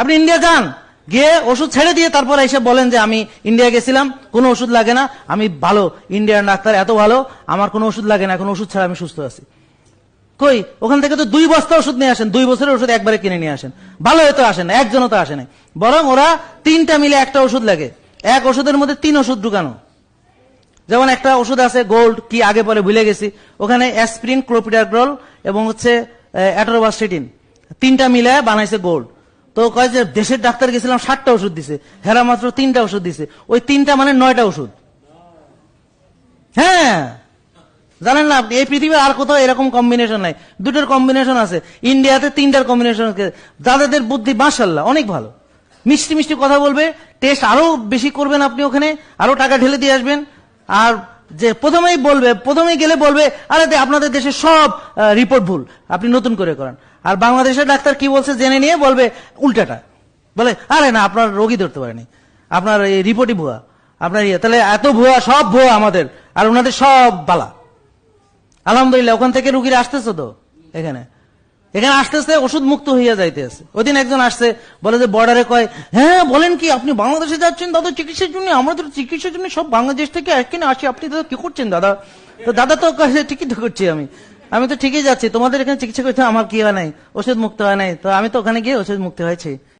আপনি ইন্ডিয়া যান, গিয়ে ওষুধ ছেড়ে দিয়ে তারপর এসে বলেন যে আমি ইন্ডিয়া গেছিলাম, কোনো ওষুধ লাগে না, আমি ভালো ইন্ডিয়ান ডাক্তার এত ভালো, আমার কোনো ওষুধ লাগে না, এখন ওষুধ ছাড়া আমি সুস্থ আছি। কই? ওখান থেকে তো দুই বস্তা ওষুধ নিয়ে আসেন, দুই বছরের ওষুধ একবারে কিনে নিয়ে আসেন। ভালো হয়তো আসেন, একজনও তো আসে নাই। বরং ওরা তিনটা মিলে একটা ওষুধ লাগে। এক ওষুধের মধ্যে তিন ওষুধ ঢুকানো। যেমন একটা ওষুধ আছে গোল্ড কি আগে পরে ভুলে গেছি। ওখানে অ্যাসপ্রিন ক্লোপিডাগ্রল এবং হচ্ছে অ্যাটোবাস্টিটিন তিনটা মিলে বানাইছে গোল্ড তো কয় যে দেশের ডাক্তার গেছিলাম ষাটটা ওষুধ দিছে। হেরা মাত্র তিনটা ওষুধ দিছে। ওই তিনটা মানে নয়টা ওষুধ। হ্যাঁ। জানেন না আপনি, এই পৃথিবীর আর কোথাও এরকম কম্বিনেশন নাই। দুটোর কম্বিনেশন আছে। ইন্ডিয়াতে তিনটার কম্বিনেশন দাদাদের বুদ্ধি মাসাল্লাহ অনেক ভালো। মিষ্টি মিষ্টি কথা বলবে টেস্ট আরও বেশি করবেন আপনি ওখানে আরও টাকা ঢেলে দিয়ে আসবেন। আর যে প্রথমেই বলবে, প্রথমেই গেলে বলবে, আরে আপনাদের দেশে সব রিপোর্ট ভুল। আপনি নতুন করে করেন। আর বাংলাদেশের ডাক্তার কি বলছে জেনে নিয়ে বলবে, উল্টাটা। বলে, আরে না, আপনার রোগী ধরতে পারেনি। আপনার এই রিপোর্টই ভুয়া। আপনার ইয়ে তাহলে এত ভুয়া, সব ভুয়া আমাদের। আর ওনাদের সব বালা। আলহামদুলিল্লাহ, ওখান থেকে রুগীরা আসতেছে তো, এখানে। এখানে আসতে আসতে ওষুধ মুক্ত হইয়া যাইতেছে। ওইদিন একজন আসছে, বলে যে বর্ডারে কয় হ্যাঁ বলেন কি, আপনি বাংলাদেশে যাচ্ছেন, দাদা, চিকিৎসার জন্য, আমরা তো চিকিৎসার জন্য সব বাংলাদেশ থেকে এখানে আসি, আপনি দাদা, কি করছেন, দাদা? তো দাদা তো ঠিকই তো করছি আমি। আমি তো ঠিকই যাচ্ছি, তোমাদের এখানে চিকিৎসা করতে আমার কি হয় নাই? ওষুধ মুক্ত হয় নাই? তো আমি তো ওখানে গিয়ে ওষুধ মুক্ত হয়েছে।